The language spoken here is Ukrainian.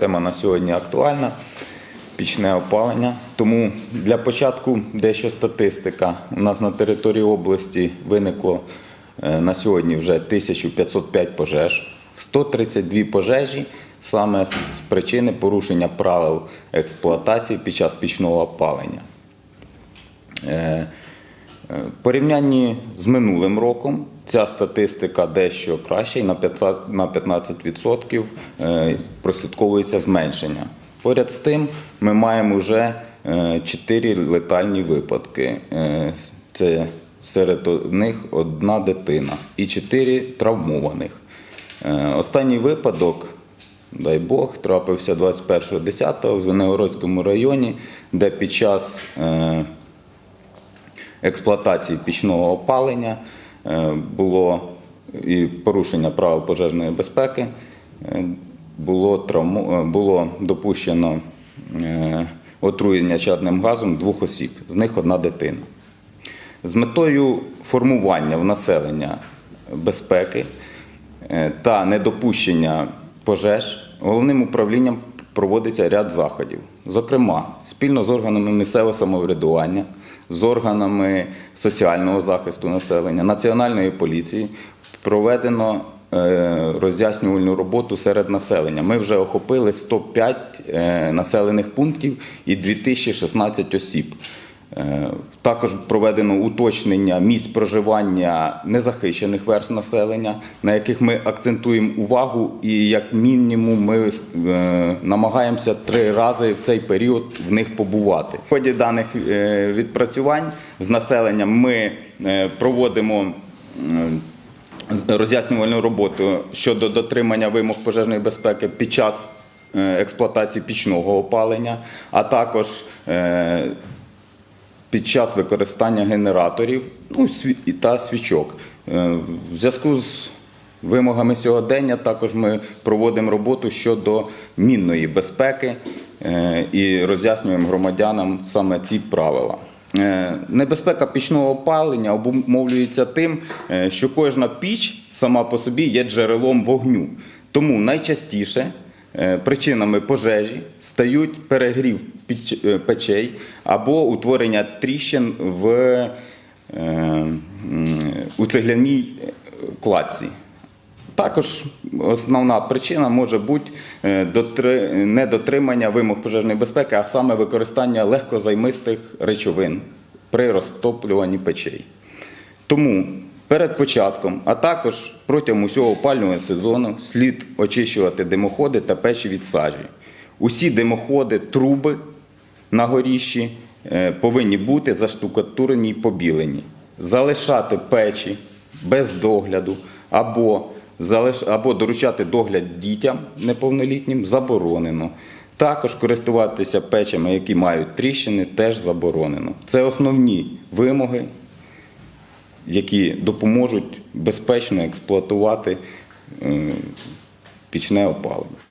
Тема на сьогодні актуальна. Пічне опалення. Тому для початку дещо статистика. У нас на території області виникло е, на сьогодні вже 1505 пожеж, 132 пожежі саме з причини порушення правил експлуатації під час пічного опалення. Е, е, В порівнянні з минулим роком ця статистика дещо краща і на 15 на 15% е, прослідковується зменшення. Поряд з тим, ми маємо вже 4 летальні випадки. Е, Це серед них одна дитина і 4 травмованих. Е, Останній випадок дай Бог, трапився 21.10 в Звенигородському районі, де під час е, експлуатації пічного опалення е, було і порушення правил пожежної безпеки, е, було, травму, е, було допущено отруєння чадним газом двох осіб, з них одна дитина. З метою формування в населення безпеки та недопущення пожеж головним управлінням проводиться ряд заходів. Зокрема, спільно з органами місцевого самоврядування, з органами соціального захисту населення, національної поліції проведено е, роз'яснювальну роботу серед населення. Ми вже охопили 105 е, населених пунктів і 2016 осіб. Е, Також проведено уточнення місць проживання незахищених верств населення, на яких ми акцентуємо увагу, і як мінімум ми е, намагаємося три рази в цей період в них побувати. В ході даних е, відпрацювань з населенням ми проводимо. роз'яснювальну роботу щодо дотримання вимог пожежної безпеки під час експлуатації пічного опалення, а також під час використання генераторів ну, та свічок. Е, В зв'язку з вимогами сьогодення також ми проводимо роботу щодо мінної безпеки е, і роз'яснюємо громадянам саме ці правила. Е, Небезпека пічного опалення обумовлюється тим, що кожна піч сама по собі є джерелом вогню. Тому найчастіше Причинами пожежі стають перегрів е, печей або утворення тріщин в, е, у цегляній е, кладці. Також основна причина може бути е, недотримання вимог пожежної безпеки, а саме використання легкозаймистих речовин при розтоплюванні печей. Тому перед початком, а також протягом усього опалювального сезону слід очищувати димоходи та печі від сажі. Усі димоходи, труби на горіщі е, повинні бути заштукатурені і побілені. Залишати печі без догляду або, або доручати догляд дітям неповнолітнім заборонено. Також користуватися печами, які мають тріщини, теж заборонено. Це основні вимоги які допоможуть безпечно експлуатувати е, пічне опалення.